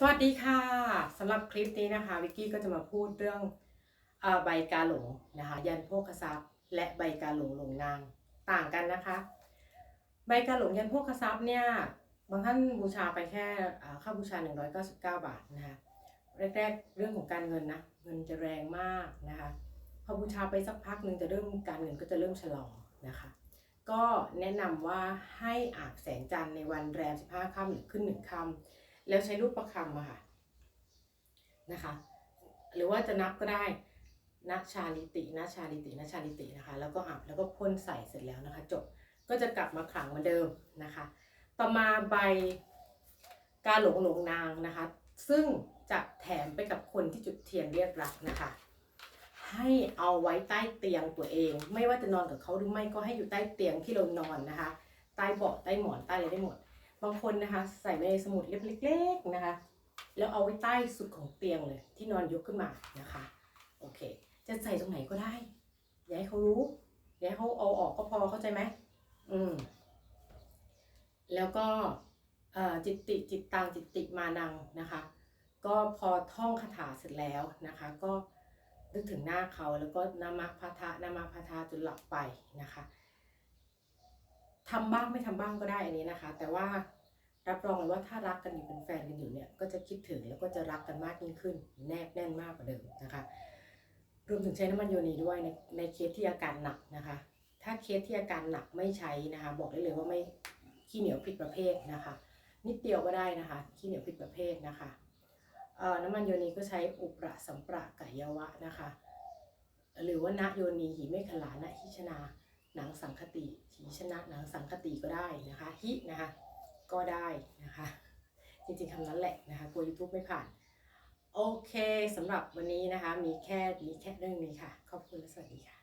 สวัสดีค่ะสำหรับคลิปนี้นะคะวิกกี้ก็จะมาพูดเรื่องอใบกาหลงนะคะ ยันโภคทรัพย์ และใบกาหลงหลงนางต่างกันนะคะ ใบกาหลงยันโภคทรัพย์เนี่ยบางท่านบูชาไปแค่อ่าค่าบูชา 199 บาทนะคะแรกๆเรื่องของการเงินนะเงินจะแรงมากนะคะพอบูชาไปสักพักหนึ่งจะเริ่มการเงินก็จะเริ่มชะลอนะคะ ก็แนะนำว่าให้อาบแสงจันทร์ในวันแรม 15ค่ำหรือขึ้นหนึ่งค่ำ แล้วใช้รูปประคำอะค่ะนะคะ หรือว่าจะนับก็ได้นัชาลิตินัชาลิตินัชาลิตินะคะ แล้วก็อาบแล้วก็พ่นใส่เสร็จแล้วนะคะ จบก็จะกลับมาขลังเหมือนเดิมนะคะ ต่อมาใบกาหลงหลงนางนะคะ ซึ่งจะแถมไปกับคนที่จุดเทียนเรียกรักนะคะ ให้เอาไว้ใต้เตียงตัวเอง ไม่ว่าจะนอนกับเขาหรือไม่ก็ให้อยู่ใต้เตียงที่เรานอนนะคะ ใต้เบาะใต้หมอนใต้อะไรได้หมด บางคนนะคะ ใส่ไว้ในสมุดเล็กๆนะคะ แล้วเอาไว้ใต้สุดของเตียงเลย ที่นอนยกขึ้นมานะคะ โอเค จะใส่ตรงไหนก็ได้ อย่าให้เขารู้อย่าให้เขาเอาออกก็พอเข้าใจไหมอืมแล้วก็จิตติจิตตังจิตติมานังนะคะ ก็พอท่องคาถาเสร็จแล้วนะคะ ก็นึกถึงหน้าเขาแล้วก็นามาพาทะนามาพาทะจนหลับไปนะคะทำบ้างไม่ทำบ้างก็ได้อันนี้นะคะ แต่ว่า รับรองเลยว่าถ้ารักกันอยู่เป็นแฟนกันอยู่เนี่ยก็จะคิดถึงแล้วก็จะรักกันมากยิ่งขึ้น แนบแน่นมากกว่าเดิมนะคะรวมถึงใช้น้ำมันโยนีด้วยในในเคสที่อาการหนักนะคะ ถ้าเคสที่อาการหนักไม่ใช้นะคะ บอกได้เลยว่าไม่ขี้เหนียวผิดประเภทนะคะ นิดเดียวก็ได้นะคะขี้เหนียวผิดประเภทนะคะเอ่อน้ำมันโยนีก็ใช้อุประสัมประกายวะนะคะ หรือว่านะโยนีหิเมฆลานะหิชนาหนังสังคติหิชนะหนังสังคติก็ได้นะคะหินะคะ ก็ได้นะคะ จริงๆคำนั้นแหละนะคะกลัว YouTube ไม่ผ่าน โอเคสำหรับวันนี้นะคะ มีแค่มีแค่เรื่องนี้ค่ะ ขอบคุณและสวัสดีค่ะ